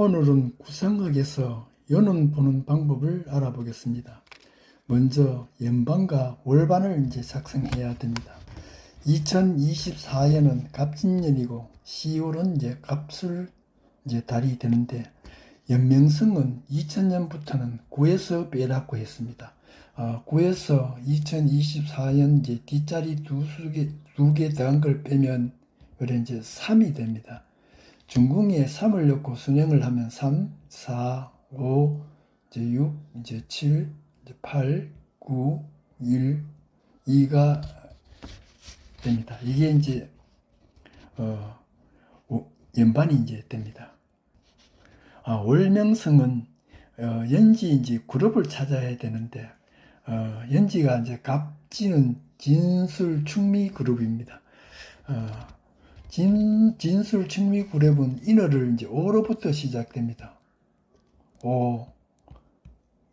오늘은 구상학에서 연운 보는 방법을 알아보겠습니다. 먼저 연반과 월반을 이제 작성해야 됩니다. 2024년은 갑진년이고 10월은 이제 갑술 이제 달이 되는데 연명성은 2000년부터는 9에서 빼라고 했습니다. 아, 9에서 2024년 이제 뒷자리 두 개, 두개 더한 걸 빼면 요래 이제 3이 됩니다. 중궁에 3을 넣고 순행을 하면 3, 4, 5, 이제 6, 이제 7, 이제 8, 9, 1, 2가 됩니다. 이게 이제 어, 오- 연반이 이제 됩니다. 아, 월명성은 어, 연지 이제 그룹을 찾아야 되는데 어, 연지가 이제 갑지는 진술 충미 그룹입니다. 어, 진, 진술 충미 그룹은 인어를 이제 오로부터 시작됩니다. 오,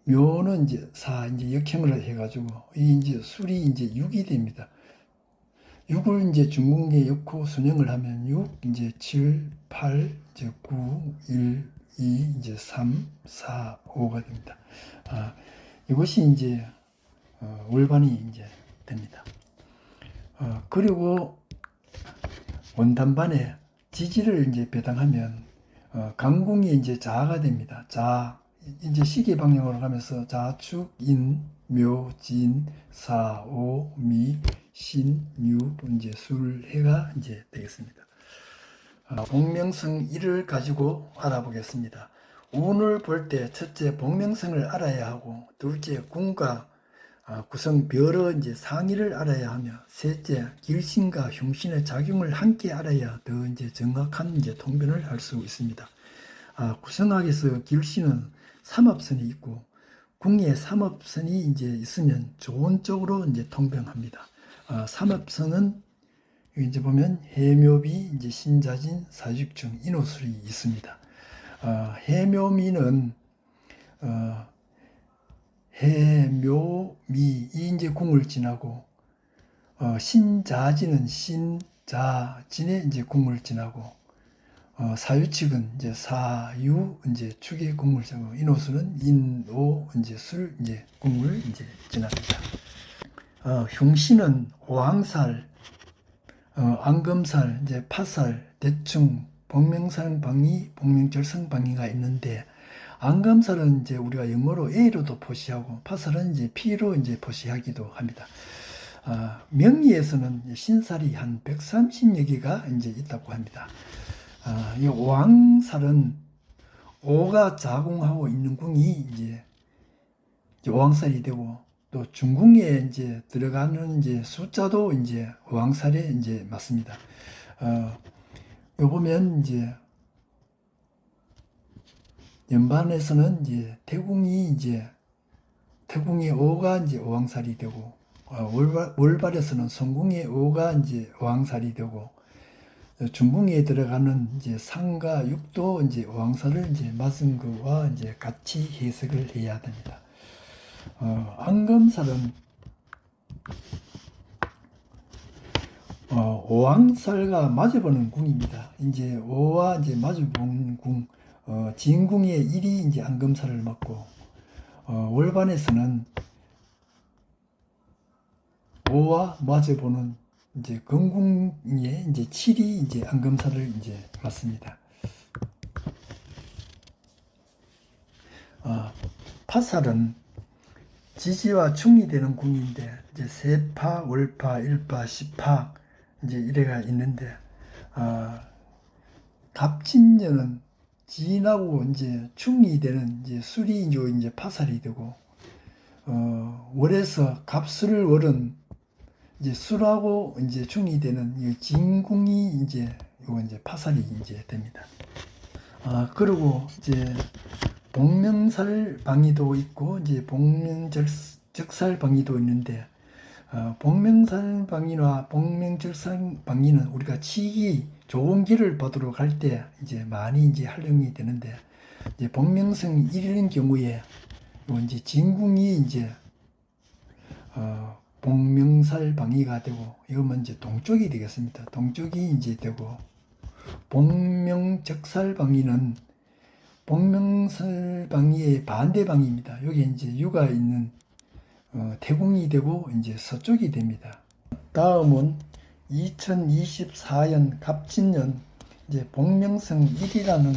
묘는 이제 사 이제 역행을 해가지고 이 이제 술이 이제 6이 됩니다. 6을 이제 중궁에 넣고 순행을 하면 6, 이제 7, 8, 이제 9, 1, 2, 이제 3, 4, 5가 됩니다. 아, 이것이 이제 어, 월반이 이제 됩니다. 어, 그리고 원단반에 지지를 이제 배당하면 어, 강궁이 이제 자가 됩니다. 자 이제 시계 방향으로 가면서 자축, 인, 묘, 진, 사, 오, 미, 신, 유, 이제 술, 해가 이제 되겠습니다. 어, 복명성 1을 가지고 알아보겠습니다. 운을 볼 때 첫째 복명성을 알아야 하고 둘째 궁과 아, 구성 별의 이제 상의를 알아야 하며 셋째 길신과 흉신의 작용을 함께 알아야 더 이제 정확한 이제 통변을 할 수 있습니다. 아, 구성학에서 길신은 삼합선이 있고 궁에 삼합선이 이제 있으면 좋은 쪽으로 이제 통병합니다. 아, 삼합선은 이제 보면 해묘비, 이제 신자진, 사직중, 인호술이 있습니다. 어, 해묘미는 어, 해 묘 미 이 이제 궁을 지나고 어, 신자진은 신자진의 이제 궁을 지나고 어, 사유칙은 이제 사유 이제 축의 궁을 지나고 인호술은 인오 이제 술 이제 궁을 이제 지납니다. 어, 흉신은 오항살 어, 안검살, 이제 파살, 대충, 복명산 방위, 복명절성 방위가 있는데 안검살은 이제 우리가 영어로 A로도 표시하고 파살은 이제 P로 이제 표시하기도 합니다. 아, 명리에서는 신살이 한 130여 개가 이제 있다고 합니다. 아, 이 오왕살은 오가 자궁하고 있는 궁이 이제 오왕살이 되고 또 중궁에 이제 들어가는 이제 숫자도 이제 왕살에 이제 맞습니다. 어, 요 보면 이제 연반에서는 이제 태궁이 이제 태궁의 오가 이제 오왕살이 되고 어, 월발, 월발에서는 성궁의 오가 이제 오왕살이 되고 어, 중궁에 들어가는 이제 상과 육도 이제 오왕살을 이제 맞은 거와 이제 같이 해석을 해야 됩니다. 어, 안검살은 어, 오왕살과 마주보는 궁입니다. 이제 오와 이제 마주보는 궁, 어, 진궁의 일이 이제 안검살을 맞고 어, 월반에서는 오와 마주보는 이제 건궁의 이제 칠이 이제 안검살을 이제 맞습니다. 어, 파살은 지지와 충이 되는 궁인데 이제 세파, 월파, 일파, 십파 이제 이래가 있는데 아 갑진년은 진하고 이제 충이 되는 이제 술이 이제 파살이 되고 어 월에서 갑술을 월은 이제 술하고 이제 충이 되는 이 진궁이 이제 요 이제 파살이 이제 됩니다. 아 그리고 이제 복명살 방위도 있고 이제 복명적살 방위도 있는데 어, 복명살 방위와 복명적살 방위는 우리가 치기 좋은 길을 받으러 갈때 이제 많이 이제 활용이 되는데 이제 복명성 1인 경우에 요 이제 진궁이 이제 어, 복명살 방위가 되고 이거면 이제 동쪽이 되겠습니다. 동쪽이 이제 되고 복명적살 방위는 복명설방의 반대방입니다. 여기 이제 유가 있는 어, 태궁이 되고 이제 서쪽이 됩니다. 다음은 2024년 갑진년 이제 복명성 1이라는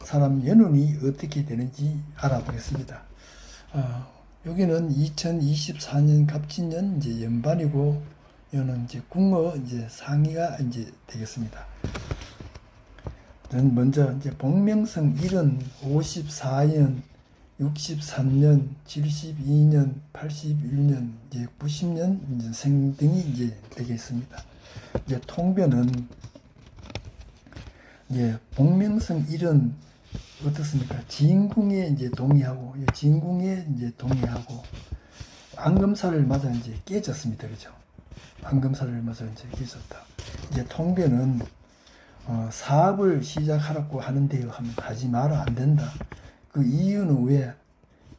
사람 연운이 어떻게 되는지 알아보겠습니다. 아, 여기는 2024년 갑진년 이제 연반이고 여는 이제 궁어 이제 상의가 이제 되겠습니다. 먼저 이제 복명성 1은 54년, 63년, 72년, 81년, 이제 90년 이제 생 등이 이제 되겠습니다. 이제 통변은 이제 복명성 1은 어떻습니까? 진궁에 이제 동의하고 이 진궁에 이제 동의하고 안금살을 맞아 이제 깨졌습니다. 그죠? 안금살을 맞아 이제 깨졌다. 이제 통변은 어, 사업을 시작하라고 하는데요 하면 하지 마라 안 된다. 그 이유는 왜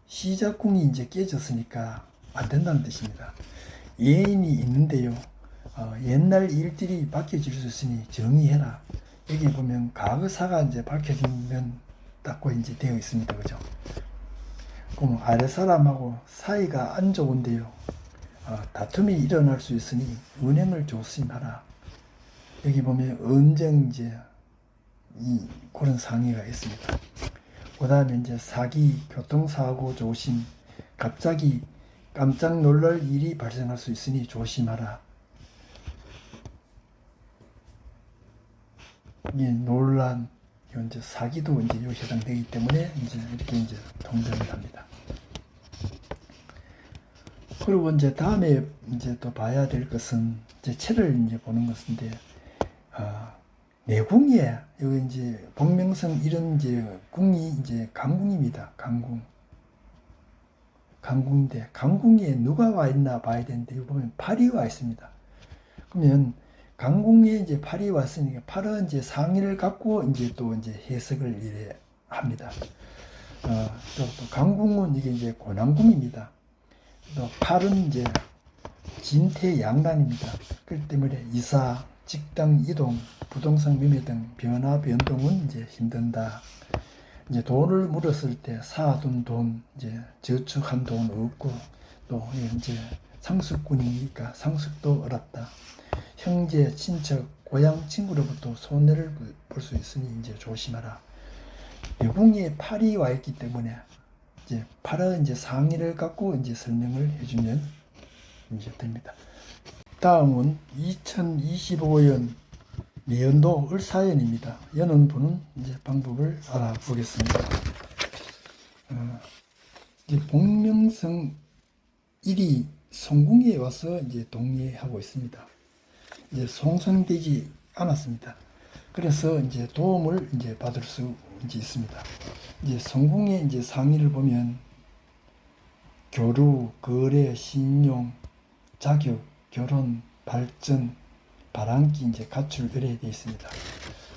시작궁이 이제 깨졌으니까 안 된다는 뜻입니다. 예인이 있는데요. 어, 옛날 일들이 밝혀질 수 있으니 정의해라. 여기 보면 과거사가 이제 밝혀지면 닦고 이제 되어 있습니다. 그죠? 그럼 아래 사람하고 사이가 안 좋은데요. 어, 다툼이 일어날 수 있으니 은행을 조심하라. 여기 보면 언쟁제 이 그런 상의가 있습니다. 그 다음에 이제 사기, 교통사고 조심, 갑자기 깜짝 놀랄 일이 발생할 수 있으니 조심하라. 이 논란, 이제 사기도 이제 요 해당되기 때문에 이제 이렇게 이제 통전을 합니다. 그리고 이제 다음에 이제 또 봐야 될 것은 이제 채를 이제 보는 것인데, 아, 내궁이에 여기 이제 복명성 이런 이제 궁이 이제 강궁입니다. 강궁. 강궁인데 강궁에 누가 와 있나 봐야 되는데 여기 보면 팔이 와 있습니다. 그러면 강궁에 이제 팔이 왔으니까 팔은 이제 상의를 갖고 이제 또 이제 해석을 이래 합니다. 어, 또, 또 강궁은 이게 이제 고난궁입니다. 또 팔은 이제 진퇴양난입니다. 그렇기 때문에 이사, 직당 이동, 부동산 매매 등 변화 변동은 이제 힘든다. 이제 돈을 물었을 때 사둔 돈, 이제 저축한 돈 없고 또 이제 상습꾼이니까 상습도 어렵다. 형제, 친척, 고향 친구로부터 손해를 볼 수 있으니 이제 조심하라. 내궁에 팔이 와 있기 때문에 이제 팔은 이제 상의를 갖고 이제 설명을 해주면 이제 됩니다. 다음은 2025년 내연도 을사연입니다. 여는 보는 이제 방법을 알아보겠습니다. 어, 이제 복명성 1이 성궁에 와서 이제 동의하고 있습니다. 이제 송성되지 않았습니다. 그래서 이제 도움을 이제 받을 수 이제 있습니다. 이제 성궁의 이제 상의를 보면 교류, 거래, 신용, 자격, 결혼, 발전, 바람기 이제 가출 이래 되어 있습니다.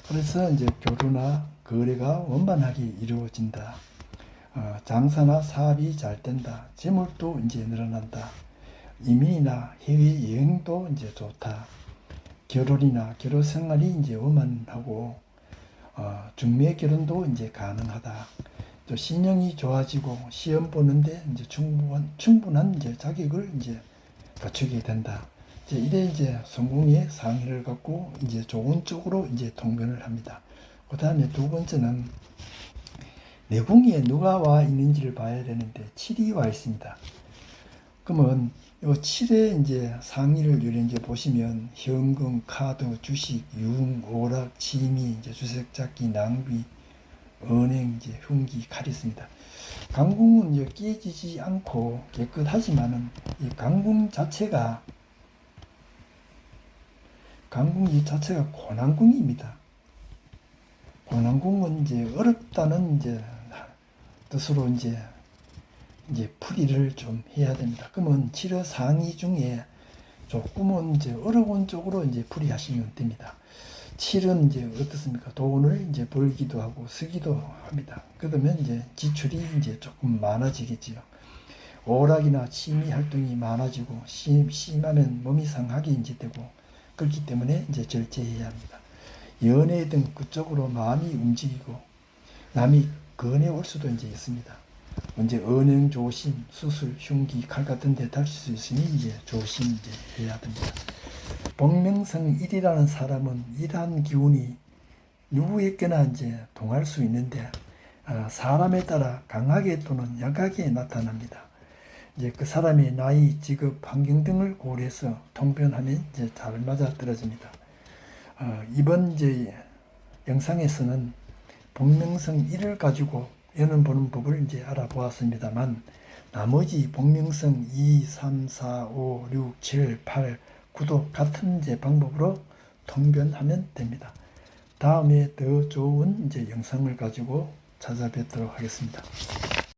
그래서 이제 교류나 거래가 원만하게 이루어진다. 어, 장사나 사업이 잘 된다. 재물도 이제 늘어난다. 이민이나 해외 여행도 이제 좋다. 결혼이나 결혼 생활이 이제 원만하고 어, 중매 결혼도 이제 가능하다. 또 신용이 좋아지고 시험 보는데 이제 충분한 충분한 이제 자격을 이제 갖추게 된다. 이제 이래 이제 성공의 상의를 갖고 이제 좋은 쪽으로 이제 통변을 합니다. 그 다음에 두 번째는 내궁에 누가 와 있는지를 봐야 되는데 7이 와 있습니다. 그러면 요 7의 이제 상의를 이제 보시면 현금, 카드, 주식, 유흥, 오락, 취미, 이제 주색 잡기, 낭비, 은행, 이제 흉기, 칼이 있습니다. 강궁은 깨지지 않고 깨끗하지만은 이 강궁 자체가 강궁 이 자체가 고난궁입니다. 고난궁은 이제 어렵다는 이제 뜻으로 이제 이제 풀이를 좀 해야 됩니다. 그러면 치료 상의 중에 조금은 이제 어려운 쪽으로 이제 풀이하시면 됩니다. 칠은 이제 어떻습니까? 돈을 이제 벌기도 하고 쓰기도 합니다. 그러면 이제 지출이 이제 조금 많아지겠지요. 오락이나 취미 활동이 많아지고 심, 심하면 몸이 상하게 이제 되고 그렇기 때문에 이제 절제해야 합니다. 연애 등 그쪽으로 마음이 움직이고 남이 건에 올 수도 이제 있습니다. 언제 언행 조심, 수술, 흉기, 칼 같은 데 다칠 수 있으니 이제 조심 이제 해야 됩니다. 복명성 1이라는 사람은 이러한 기운이 누구에게나 이제 동할 수 있는데 아, 사람에 따라 강하게 또는 약하게 나타납니다. 이제 그 사람의 나이, 직업, 환경 등을 고려해서 통변하면 이제 잘 맞아 떨어집니다. 어, 이번 이제 영상에서는 복명성 1을 가지고 연은 보는 법을 이제 알아보았습니다만 나머지 복명성 2, 3, 4, 5, 6, 7, 8, 9도 같은 이제 방법으로 통변하면 됩니다. 다음에 더 좋은 이제 영상을 가지고 찾아뵙도록 하겠습니다.